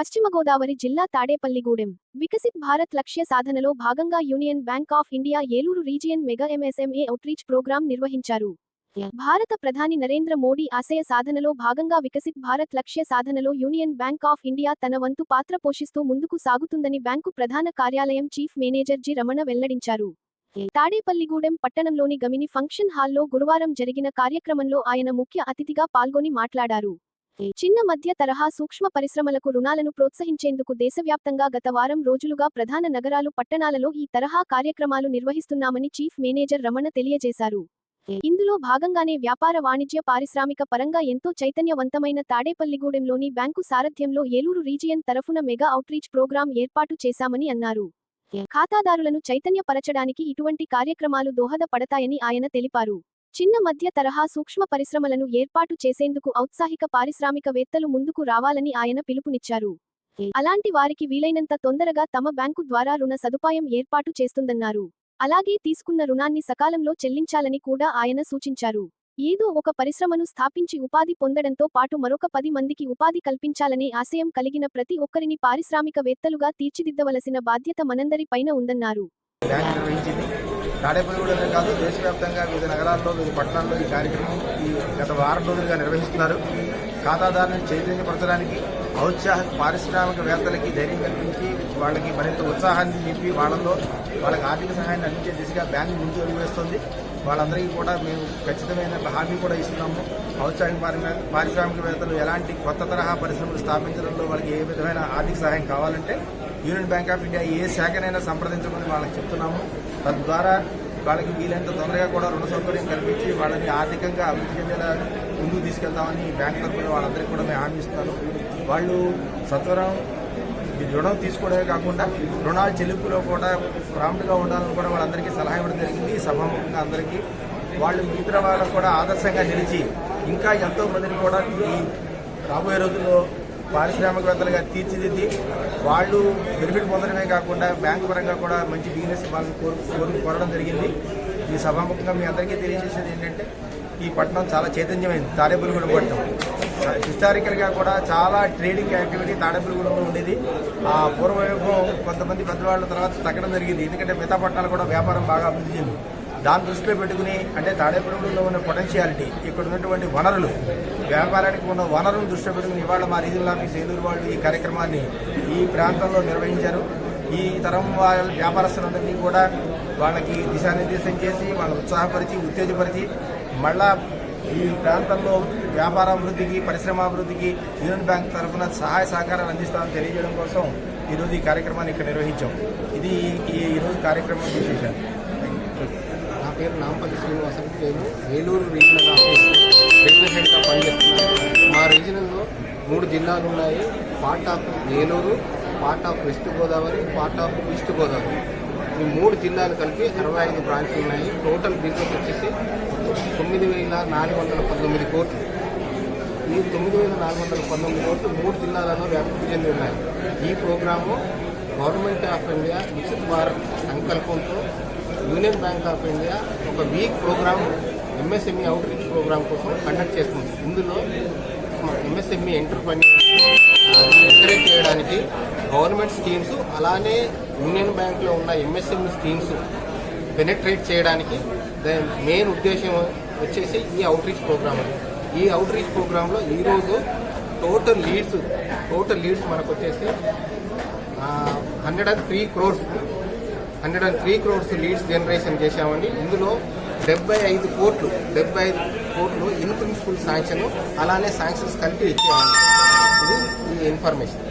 పశ్చిమ గోదావరి జిల్లా తాడేపల్లిగూడెం. వికసిత్ భారత్ లక్ష్య సాధనలో భాగంగా Union Bank of India Eluru region mega MSME outreach programme నిర్వహించారు. భారత ప్రధాని నరేంద్ర మోడీ ఆశయ సాధనలో భాగంగా వికసిత్ భారత్ లక్ష్య సాధనలో యూనియన్ బ్యాంక్ ఆఫ్ ఇండియా తన వంతు పాత్ర పోషిస్తూ ముందుకు సాగుతుందని బ్యాంకు ప్రధాన కార్యాలయం చీఫ్ మేనేజర్ జి రమణ వెల్లడించారు. తాడేపల్లిగూడెం పట్టణంలోని గమిని ఫంక్షన్ హాల్లో గురువారం జరిగిన కార్యక్రమంలో ఆయన ముఖ్య అతిథిగా పాల్గొని మాట్లాడారు. చిన్న మధ్య తరహా సూక్ష్మ పరిశ్రమలకు రుణాలను ప్రోత్సహించేందుకు దేశవ్యాప్తంగా గత వారం రోజులుగా ప్రధాన నగరాలు పట్టణాలలో ఈ తరహా కార్యక్రమాలు నిర్వహిస్తున్నామని చీఫ్ మేనేజర్ రమణ తెలియజేశారు. ఇందులో భాగంగానే వ్యాపార వాణిజ్య పారిశ్రామిక పరంగా ఎంతో చైతన్యవంతమైన తాడేపల్లిగూడెంలోని బ్యాంకు సారథ్యంలో ఏలూరు రీజియన్ తరఫున మెగా అవుట్రీచ్ ప్రోగ్రాం ఏర్పాటు చేశామని అన్నారు. ఖాతాదారులను చైతన్యపరచడానికి ఇటువంటి కార్యక్రమాలు దోహదపడతాయని ఆయన తెలిపారు. చిన్న మధ్య తరహా సూక్ష్మ పరిశ్రమలను ఏర్పాటు చేసేందుకు ఔత్సాహిక పారిశ్రామికవేత్తలు ముందుకు రావాలని ఆయన పిలుపునిచ్చారు. అలాంటి వారికి వీలైనంత తొందరగా తమ బ్యాంకు ద్వారా రుణ సదుపాయం ఏర్పాటు చేస్తుందన్నారు. అలాగే తీసుకున్న రుణాన్ని సకాలంలో చెల్లించాలని కూడా ఆయన సూచించారు. ఏదో ఒక పరిశ్రమను స్థాపించి ఉపాధి పొందడంతో పాటు మరొక పది మందికి ఉపాధి కల్పించాలనే ఆశయం కలిగిన ప్రతి ఒక్కరిని పారిశ్రామికవేత్తలుగా తీర్చిదిద్దవలసిన బాధ్యత మనందరి పైన ఉందన్నారు బ్యాంక్ కాదు దేశవ్యాప్తంగా వివిధ నగరాల్లో వివిధ పట్టణాల్లో ఈ కార్యక్రమం ఈ గత వారం రోజులుగా నిర్వహిస్తున్నారు. ఖాతాదారులను చైతన్యపరచడానికి ఔత్సాహిక పారిశ్రామికవేత్తలకి ధైర్యం కల్పించి వాళ్ళకి మరింత ఉత్సాహాన్ని నింపి వాళ్ళలో వాళ్ళకి ఆర్థిక సహాయాన్ని అందించే దిశగా బ్యాంక్ ముందు వేస్తుంది. వాళ్ళందరికీ కూడా మేము ఖచ్చితమైన హామీ కూడా ఇస్తున్నాము. ఔత్సాహిక పారిశ్రామికవేత్తలు ఎలాంటి కొత్త తరహా పరిశ్రమలు స్థాపించడంలో వాళ్ళకి ఏ విధమైన ఆర్థిక సహాయం కావాలంటే యూనియన్ బ్యాంక్ ఆఫ్ ఇండియా ఏ శాఖనైనా సంప్రదించమని వాళ్ళకి చెప్తున్నాము. తద్వారా వాళ్ళకి వీలైనంత తొందరగా కూడా రుణ సౌకర్యం కల్పించి వాళ్ళని ఆర్థికంగా అభివృద్ధి చెందేలా ముందుకు తీసుకెళ్తామని బ్యాంక్ తరఫున వాళ్ళందరికీ కూడా మేము హామీ వాళ్ళు సత్వరం రుణం తీసుకోవడమే కాకుండా రుణాల చెల్లింపులో కూడా ప్రాంప్ట్గా ఉండాలని కూడా వాళ్ళందరికీ సలహా ఇవ్వడం జరిగింది. సభాముఖంగా అందరికీ వాళ్ళు మిగతా వాళ్ళకు కూడా ఆదర్శంగా నిలిచి ఇంకా ఎంతో మందిని కూడా ఈ రాబోయే రోజుల్లో పారిశ్రామికవేత్తలుగా తీర్చిదిద్ది వాళ్ళు బెనిఫిట్ పొందడమే కాకుండా బ్యాంకు పరంగా కూడా మంచి బిజినెస్ వాళ్ళని కోరు కోరడం జరిగింది. ఈ సభాముఖంగా మీ అందరికీ తెలియజేసేది ఏంటంటే ఈ పట్టణం చాలా చైతన్యమైంది. తాడేపులగూడెం పట్టణం హిస్టారికల్గా కూడా చాలా ట్రేడింగ్ యాక్టివిటీ తాడేపులగూడెంలో ఉండేది. ఆ పూర్వయోగం కొంతమంది పెద్దవాళ్ళ తర్వాత తగ్గడం జరిగింది. ఎందుకంటే మిగతా పట్టణాలు కూడా వ్యాపారం బాగా అభివృద్ధి చెందింది. దాన్ని దృష్టిలో పెట్టుకుని అంటే తాడేపల్లిలో ఉన్న పొటెన్షియాలిటీ ఇక్కడ ఉన్నటువంటి వనరులు వ్యాపారానికి ఉన్న వనరులను దృష్టిలో పెట్టుకుని ఇవాళ మా రీజనల్ ఆఫీస్ ఏలూరు వాళ్ళు ఈ కార్యక్రమాన్ని ఈ ప్రాంతంలో నిర్వహించారు. ఈ తరం వాళ్ళ వ్యాపారస్తులందరినీ కూడా వాళ్ళకి దిశానిర్దేశం చేసి వాళ్ళని ఉత్సాహపరిచి ఉత్తేజపరిచి మళ్ళా ఈ ప్రాంతంలో వ్యాపారాభివృద్ధికి పరిశ్రమాభివృద్ధికి యూనియన్ బ్యాంక్ తరఫున సహాయ సహకారాలు అందిస్తామని తెలియజేయడం కోసం ఈరోజు ఈ కార్యక్రమాన్ని ఇక్కడ నిర్వహించాం. ఇది ఈ ఈరోజు కార్యక్రమం విశేషాలు పేరు నాంపల్లి శ్రీనివాసన్ నేను వేలూరు రీజనల్ ఆఫీస్ రీజనల్ హెడ్గా పనిచేస్తున్నాను మా రీజనల్లో మూడు జిల్లాలు ఉన్నాయి. Part of Eluru part of West Godavari part of East Godavari. ఈ మూడు జిల్లాలు కలిపి అరవై ఐదు బ్రాంచ్లు ఉన్నాయి. టోటల్ బిజినెస్ వచ్చేసి తొమ్మిది వేల నాలుగు వందల పంతొమ్మిది కోట్లు. ఈ తొమ్మిది వేల నాలుగు వందల పంతొమ్మిది కోట్లు మూడు జిల్లాలలో వ్యాప్తి చెంది ఉన్నాయి. ఈ programme government of India Viksit Bharat సంకల్పంతో యూనియన్ బ్యాంక్ ఆఫ్ ఇండియా ఒక week programme MSME outreach programme కోసం కండక్ట్ చేస్తుంది. ఇందులో ఎంఎస్ఎంఈ ఎంటర్ప్రెన్యూర్ ఎంకరేజ్ చేయడానికి గవర్నమెంట్ స్కీమ్స్ అలానే యూనియన్ బ్యాంక్లో ఉన్న ఎంఎస్ఎంఈ స్కీమ్స్ పెనెట్రేట్ చేయడానికి మెయిన్ ఉద్దేశం వచ్చేసి ఈ అవుట్ రీచ్ ప్రోగ్రామ్ అది. ఈ అవుట్ రీచ్ ప్రోగ్రాంలో ఈరోజు టోటల్ లీడ్స్ టోటల్ లీడ్స్ మనకు వచ్చేసి hundred and three crores hundred and three crores leads generation చేశామండి. ఇందులో డెబ్బై ఐదు కోట్లు డెబ్బై ఐదు కోట్లు ఇన్ ప్రిన్సిపల్ శాంక్షన్ అలానే శాంక్షన్స్ కలిపి ఇచ్చేవాళ్ళు ఇది ఈ ఇన్ఫర్మేషన్.